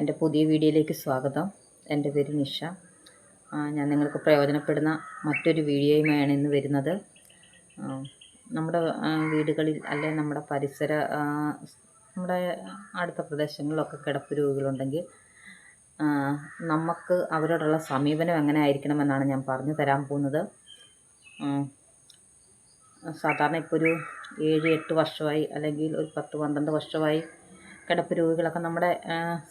എന്റെ പുതിയ വീഡിയോയിലേക്ക് സ്വാഗതം. എന്റെ പേര് നിഷ. ഞാൻ നിങ്ങൾക്ക് പ്രയോജനപ്പെടുന്ന മറ്റൊരു വീഡിയോയുമായാണ് ഇന്ന് വരുന്നത്. നമ്മുടെ വീടുകളിൽ അല്ലെ നമ്മുടെ പരിസര നമ്മുടെ അടുത്ത പ്രദേശങ്ങളിലൊക്കെ കിടപ്പ് രോഗികളുണ്ടെങ്കിൽ നമുക്ക് അവരോടുള്ള സമീപനം എങ്ങനെ ആയിരിക്കണമെന്നാണ് ഞാൻ പറഞ്ഞു തരാൻ പോകുന്നത്. സാധാരണ ഇപ്പോൾ ഒരു ഏഴ് എട്ട് വർഷമായി അല്ലെങ്കിൽ ഒരു പത്ത് പന്ത്രണ്ട് വർഷമായി കിടപ്പ് രോഗികളൊക്കെ നമ്മുടെ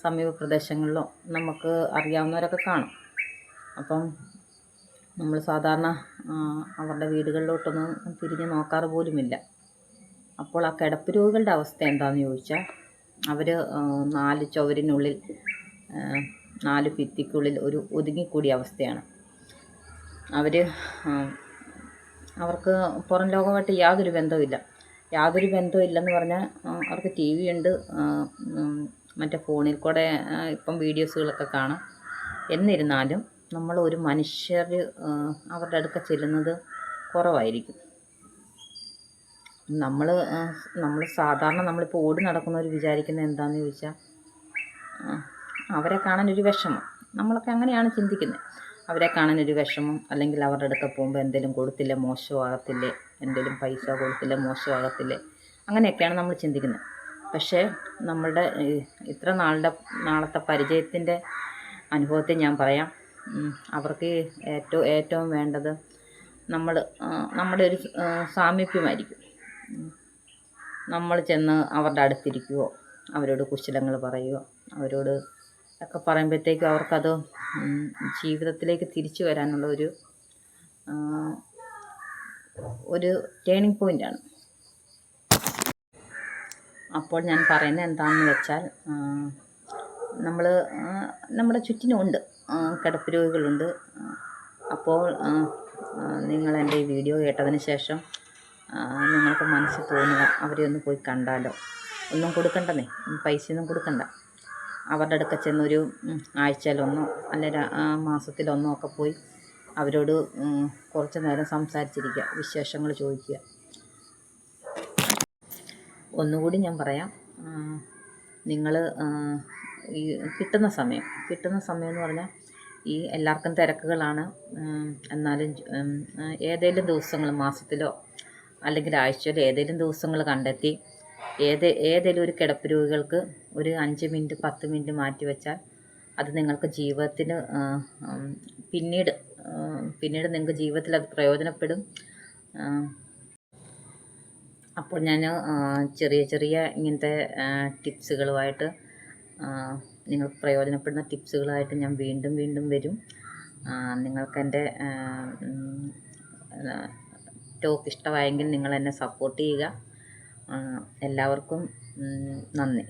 സമീപ പ്രദേശങ്ങളിലോ നമുക്ക് അറിയാവുന്നവരൊക്കെ കാണും. അപ്പം നമ്മൾ സാധാരണ അവരുടെ വീടുകളിലോട്ടൊന്നും തിരിഞ്ഞ് നോക്കാറ് പോലുമില്ല. അപ്പോൾ ആ കിടപ്പ് രോഗികളുടെ അവസ്ഥ എന്താണെന്ന് ചോദിച്ചാൽ അവർ നാല് ചുവരിനുള്ളിൽ നാല് ഭിത്തിക്കുള്ളിൽ ഒരു ഒതുങ്ങിക്കൂടിയ അവസ്ഥയാണ്. അവർ അവർക്ക് പുറം ലോകമായിട്ട് യാതൊരു ബന്ധവുമില്ല. യാതൊരു ബന്ധവും ഇല്ലെന്ന് പറഞ്ഞാൽ അവർക്ക് ടി വി ഉണ്ട്. മറ്റേ ഫോണിൽ കൂടെ ഇപ്പം വീഡിയോസുകളൊക്കെ കാണാം. എന്നിരുന്നാലും നമ്മൾ ഒരു മനുഷ്യർ അവരുടെ അടുക്ക ചെല്ലുന്നത് കുറവായിരിക്കും. നമ്മൾ നമ്മൾ സാധാരണ നമ്മളിപ്പോൾ ഓടി നടക്കുന്നവർ വിചാരിക്കുന്നത് എന്താണെന്ന് ചോദിച്ചാൽ അവരെ കാണാൻ ഒരു വിഷമം. നമ്മളൊക്കെ അങ്ങനെയാണ് ചിന്തിക്കുന്നത്. അവരെ കാണാൻ ഒരു വിഷമം. അല്ലെങ്കിൽ അവരുടെ അടുക്ക പോകുമ്പോൾ എന്തെങ്കിലും കൊടുത്തില്ല മോശമാകത്തില്ലേ എന്തെങ്കിലും പൈസ കൊടുത്തില്ല മോശമാകത്തില്ലേ അങ്ങനെയൊക്കെയാണ് നമ്മൾ ചിന്തിക്കുന്നത്. പക്ഷേ നമ്മളുടെ ഇത്ര നാളുടെ നാളത്തെ പരിചയത്തിന്റെ അനുഭവത്തിൽ ഞാൻ പറയാം. അവർക്ക് ഏറ്റവും ഏറ്റവും വേണ്ടത് നമ്മൾ നമ്മുടെ ഒരു സാമീപ്യമായിരിക്കും. നമ്മൾ ചെന്ന് അവരുടെ അടുത്തിരിക്കുകയോ അവരോട് കുശലങ്ങൾ പറയുകയോ അവരോട് ഒക്കെ പറയുമ്പോഴത്തേക്കും അവർക്കത് ജീവിതത്തിലേക്ക് തിരിച്ചു വരാനുള്ള ഒരു ഒരു ടേണിംഗ് പോയിന്റാണ് അപ്പോൾ ഞാൻ പറയുന്നത് എന്താണെന്ന് വെച്ചാൽ നമ്മൾ നമ്മുടെ ചുറ്റിനുമുണ്ട്. കിടപ്പ് രോഗികളുണ്ട്. അപ്പോൾ നിങ്ങൾ എന്റെ ഈ വീഡിയോ കേട്ടതിന് ശേഷം നിങ്ങൾക്ക് മനസ്സിൽ തോന്നുക അവരെ ഒന്ന് പോയി കണ്ടാലോ. ഒന്നും കൊടുക്കണ്ടെന്നേ. പൈസയൊന്നും കൊടുക്കണ്ട. അവരുടെ അടുക്ക ചെന്നൊരു ആഴ്ചയിലൊന്നോ അല്ലെങ്കിൽ മാസത്തിലൊന്നോ ഒക്കെ പോയി അവരോട് കുറച്ച് നേരം സംസാരിച്ചിരിക്കുക വിശേഷങ്ങൾ ചോദിക്കുക ഒന്നുകൂടി ഞാൻ പറയാം നിങ്ങൾ ഈ കിട്ടുന്ന സമയം കിട്ടുന്ന സമയം എന്ന് പറഞ്ഞാൽ ഈ എല്ലാവർക്കും തിരക്കുകളാണ് എന്നാലും ഏതെങ്കിലും ദിവസങ്ങൾ മാസത്തിലോ അല്ലെങ്കിൽ ആഴ്ചയിലോ ഏതെങ്കിലും ദിവസങ്ങൾ കണ്ടെത്തി ഏത് ഏതെങ്കിലും ഒരു കിടപ്പ് രോഗികൾക്ക് ഒരു അഞ്ച് മിനിറ്റ് പത്ത് മിനിറ്റ് മാറ്റി വെച്ചാൽ അത് നിങ്ങൾക്ക് ജീവിതത്തിന് പിന്നീട് പിന്നീട് നിങ്ങൾക്ക് ജീവിതത്തിൽ അത് പ്രയോജനപ്പെടും. അപ്പോൾ ഞാൻ ചെറിയ ചെറിയ ഇങ്ങനത്തെ ടിപ്സുകളുമായിട്ട് നിങ്ങൾ പ്രയോജനപ്പെടുന്ന ടിപ്സുകളായിട്ട് ഞാൻ വീണ്ടും വീണ്ടും വരും. നിങ്ങൾക്കെന്റെ ടോക്ക് ഇഷ്ടമായെങ്കിൽ നിങ്ങൾ എന്നെ സപ്പോർട്ട് ചെയ്യുക. എല്ലാവർക്കും നന്ദി.